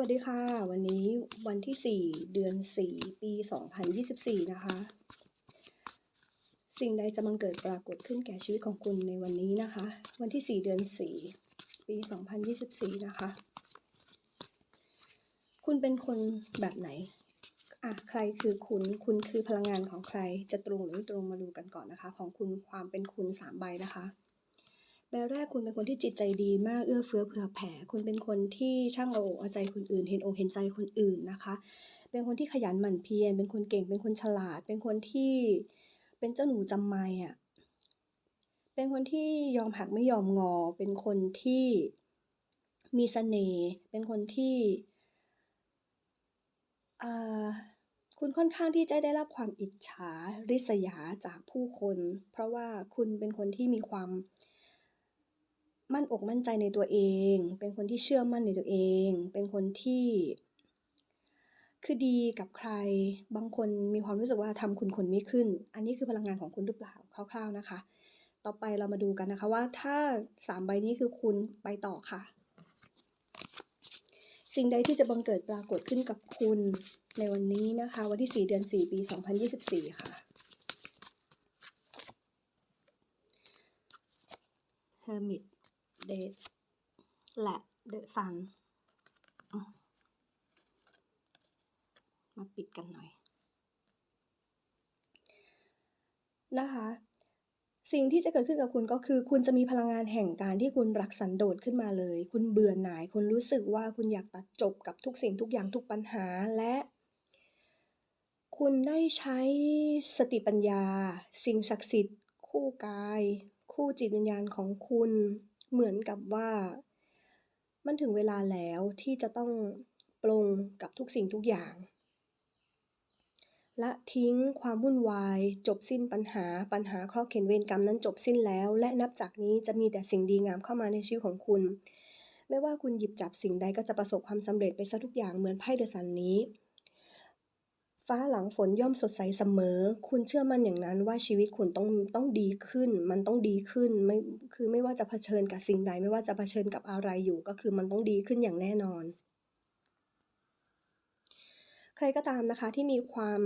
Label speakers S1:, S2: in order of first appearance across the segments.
S1: วัสดีค่ะ วันนี้วันที่ 4 เดือน 4 ปี 2024 นะคะ สิ่งใดจะบังเกิดปรากฏขึ้นแก่ชีวิตของคุณในวันนี้นะคะ วันที่ 4 เดือน 4 ปี 2024 นะคะ คุณเป็นคนแบบไหนอะใครคือคุณ คุณคือพลังงานของใครจะตรงหรือไม่ตรงมาดูกันก่อนนะคะ ของคุณความเป็นคุณ 3 ใบนะคะ ใบแรกคุณเป็นคนที่จิตใจดีมากเอื้อเฟื้อเผื่อแผ่ คุณเป็นคนที่ช่างเอาอกเอาใจคนอื่น เห็นอกเห็นใจคนอื่นนะคะ เป็นคนที่ขยันหมั่นเพียร เป็นคนเก่ง เป็นคนฉลาด เป็นคนที่เป็นเจ้าหนูจำไม่อะเป็นคนที่ยอมหักไม่ยอมงอ เป็นคนที่มีเสน่ห์ เป็นคนที่คุณค่อนข้างที่จะได้รับความอิจฉาริษยาจากผู้คน เพราะว่าคุณเป็นคนที่มีความ มั่นอกมั่นใจในตัวเอง เป็นคนที่เชื่อมั่นในตัวเอง เป็นคนที่ คือดีกับใคร บางคนมีความรู้สึกว่าทำคุณคนไม่ขึ้น อันนี้คือพลังงานของคุณหรือเปล่าคร่าวๆนะคะ ต่อไปเรามาดูกันนะคะว่าถ้า3ใบนี้คือคุณไปต่อค่ะ สิ่งใดที่จะบังเกิดปรากฏขึ้นกับคุณในวันนี้นะคะ วันที่ 4 เดือน 4 ปี 2024 ค่ะ Hermit Date และ The Sun อะมาปิดกันหน่อย นะคะ สิ่งที่จะเกิดขึ้นกับคุณก็คือ คุณจะมีพลังงานแห่งการที่คุณรักสันโดษขึ้นมาเลย คุณเบื่อหน่าย คุณรู้สึกว่าคุณอยากตัดจบกับทุกสิ่งทุกอย่างทุกปัญหาและ คุณได้ใช้สติปัญญา สิ่งศักดิ์สิทธิ์ คู่กาย คู่จิตวิญญาณของคุณ เหมือนกับว่า มันถึงเวลาแล้วที่จะต้องปลงกับทุกสิ่งทุกอย่าง ละทิ้งความวุ่นวาย จบสิ้นปัญหาปัญหาเคราะห์เข็นเวรกรรมนั้นจบสิ้นแล้ว และนับจากนี้จะมีแต่สิ่งดีงามเข้ามาในชีวิตของคุณ ไม่ว่าคุณหยิบจับสิ่งใดก็จะประสบความสำเร็จไปซะทุกอย่างเหมือนไพ่เดอะซันนี้ ฟ้าหลังฝนย่อมสดใสเสมอ คุณเชื่อมั่นอย่างนั้นว่าชีวิตคุณต้องต้องดีขึ้น มันต้องดีขึ้นไม่คือไม่ว่าจะเผชิญกับสิ่งใดไม่ว่าจะเผชิญกับอะไรอยู่ ก็คือมันต้องดีขึ้นอย่างแน่นอน ใครก็ตามนะคะที่มีความ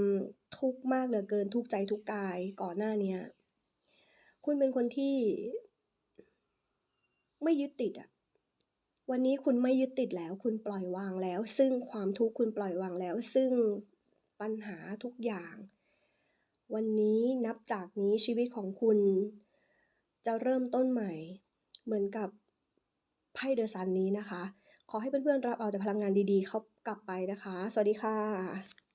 S1: ทุกข์มากเหลือเกินทุกใจทุกกายก่อนหน้าเนี้ยคุณเป็นคนที่ ไม่ยึดติดอะวันนี้คุณไม่ยึดติดแล้ว คุณปล่อยวางแล้ว ซึ่งความทุกข์คุณปล่อยวางแล้ว ซึ่ง ปัญหาทุกอย่าง วันนี้นับจากนี้ชีวิตของคุณ จะเริ่มต้นใหม่ เหมือนกับไพ่เดอะซันนี้นะคะ ขอให้เพื่อนๆรับเอาแต่พลังงานดีๆ เข้ากลับไปนะคะ สวัสดีค่ะ